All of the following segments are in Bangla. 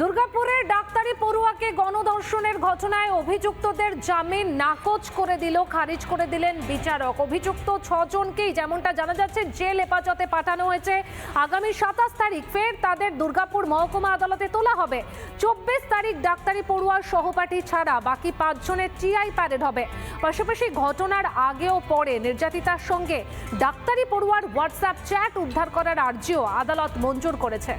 দুর্গাপুরের ডাক্তারি পড়ুয়াকে গণধর্ষণের ঘটনায় অভিযুক্তদের জামিন নাকচ করে দিল, খারিজ করে দিলেন বিচারক। অভিযুক্ত ছজনকেই যেমনটা জানা যাচ্ছে, জেল হেফাজতে পাঠানো হয়েছে। আগামী সাতাশ তারিখ ফের তাদের দুর্গাপুর মহকুমা আদালতে তোলা হবে। চব্বিশ তারিখ ডাক্তারি পড়ুয়ার সহপাঠী ছাড়া বাকি পাঁচজনের টিআই প্যারেড হবে। পাশাপাশি ঘটনার আগে ও পরে নির্যাতিতার সঙ্গে ডাক্তারি পড়ুয়ার হোয়াটসঅ্যাপ চ্যাট উদ্ধার করার আর্জিও আদালত মঞ্জুর করেছে।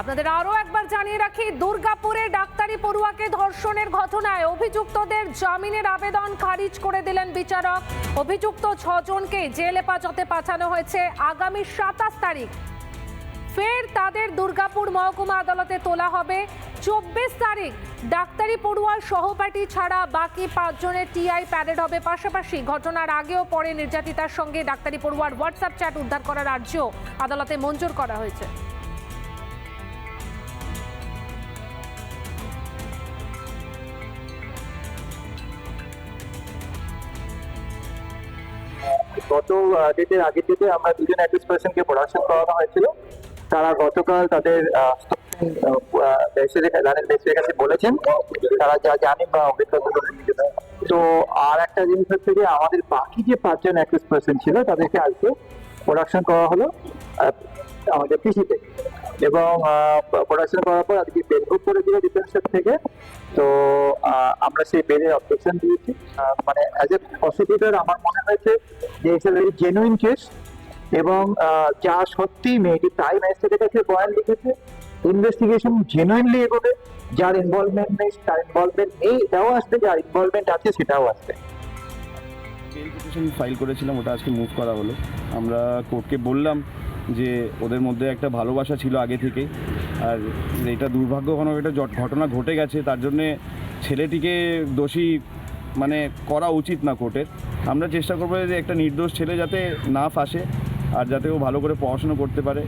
আপনাদের আরও একবার জানিয়ে রাখি, দুর্গাপুরে ডাক্তারি পড়ুয়াকে ধর্ষণের ঘটনায় অভিযুক্তদের জামিনের আবেদন খারিজ করে দিলেন বিচারক। অভিযুক্ত ছজনকে জেল হেফাজতে পাঠানো হয়েছে আগামী সাতাশ তারিখ। ফের তাদের দুর্গাপুর মহকুমা আদালতে তোলা হবে। চব্বিশ তারিখ ডাক্তারি পড়ুয়ার সহপাঠী ছাড়া বাকি পাঁচজনের টিআই প্যারেড হবে। পাশাপাশি ঘটনার আগেও পরে নির্যাতিতার সঙ্গে ডাক্তারি পড়ুয়ার হোয়াটসঅ্যাপ চ্যাট উদ্ধার করার আর্জিও আদালতে মঞ্জুর করা হয়েছে। গত ডেটের আগের ডেটে আমরা দুজন অ্যাকিউজ পার্সনকে প্রোডাকশন করানো হয়েছিল। তারা গতকাল তাদের কাছে বলেছেন। তারা যা জানেন বা অভিজ্ঞতা তো আর একটা জিনিস হচ্ছে যে আমাদের বাকি যে পাঁচজন অ্যাকিউজ পার্সেন্ট ছিল, তাদেরকে আজকে প্রোডাকশন করা হলো আমাদের পিসিতে এবং প্রোডাকশন করার পর আজকে বেল বুক করে দিল ডিফেন্সের থেকে। তো আমরা সেই বেলের অবজেকশন দিয়েছি। মানে অ্যাজ এ প্রসিকিউটর আমার মনে হয়েছে যে it's a very genuine case এবং যা সত্যি মেয়েটি তাই ম্যাজিস্ট্রেটের কাছে বয়ান লিখেছে ইনভেস্টিগেশন জেনুইনলি এগোবে, যার ইনভলভমেন্ট নেই তার ইনভলভমেন্ট নেই, এটাও আসবে, যার ইনভলভমেন্ট আছে সেটাও আসবে। ফাইল করেছিলাম, ওটা আজকে মুভ করা হলো। আমরা কোর্টকে বললাম যে ওদের মধ্যে একটা ভালোবাসা ছিল আগে থেকে। আর এটা দুর্ভাগ্যজনক একটা ঘটনা ঘটে গেছে, তার জন্যে ছেলেটিকে দোষী মানে করা উচিত না কোর্টের। আমরা চেষ্টা করব যে একটা নির্দোষ ছেলে যাতে না ফাঁসে, আর যাতে ও ভালো করে পড়াশুনো করতে পারে।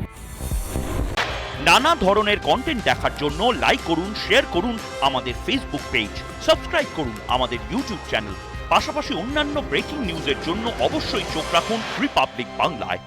নানা ধরনের কন্টেন্ট দেখার জন্য লাইক করুন শেয়ার করুন আমাদের ফেসবুক পেজ সাবস্ক্রাইব করুন আমাদের ইউটিউব চ্যানেল পাশাপাশি অন্যান্য ব্রেকিং নিউজের জন্য অবশ্যই চোখ রাখুন রিপাবলিক বাংলায়